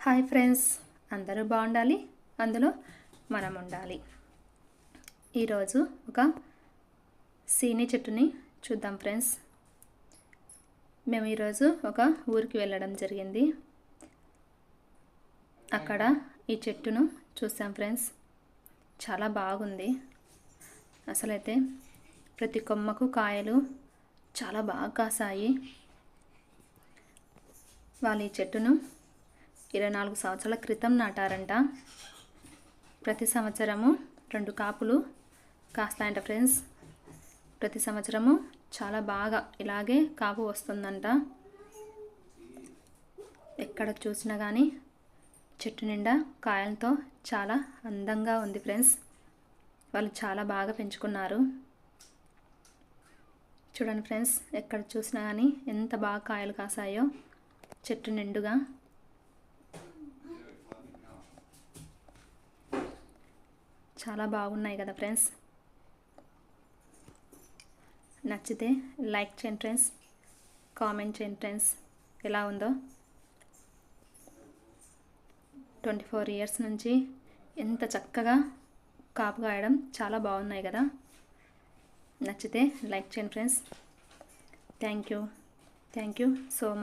Hi friends అందరూ బాగుండాలి? అందులో మనం ఉండాలి. ఈరోజు ఒక సీని చెట్టుని చూద్దాం ఫ్రెండ్స్. మేము ఈరోజు ఒక ఊరికి వెళ్ళడం జరిగింది. అక్కడ ఈ చెట్టును చూసాం ఫ్రెండ్స్. చాలా బాగుంది. అసలైతే ప్రతి కొమ్మకు కాయలు చాలా బాగా కాసాయి వాళ్ళు ఈ చెట్టును ఇరవై నాలుగు సంవత్సరాల క్రితం నాటారంట. ప్రతి సంవత్సరము రెండు కాపులు కాస్తాయంట ఫ్రెండ్స్. ప్రతి సంవత్సరము చాలా బాగా ఇలాగే కాపు వస్తుందంట. ఎక్కడ చూసినా కానీ చెట్టు నిండా కాయలతో చాలా అందంగా ఉంది ఫ్రెండ్స్. వాళ్ళు చాలా బాగా పెంచుకున్నారు. చూడండి ఫ్రెండ్స్ ఎక్కడ చూసినా కానీ ఎంత బాగా కాయలు కాసాయో. చెట్టు నిండుగా చాలా బాగున్నాయి కదా ఫ్రెండ్స్. నచ్చితే లైక్ చేయండి ఫ్రెండ్స్. కామెంట్ చేయండి ఫ్రెండ్స్. ఎలా ఉందో. ట్వంటీ ఫోర్ ఇయర్స్ నుంచి ఎంత చక్కగా కాపు కాయడం చాలా బాగున్నాయి కదా. నచ్చితే లైక్ చేయండి friends. Thank you. Thank you so much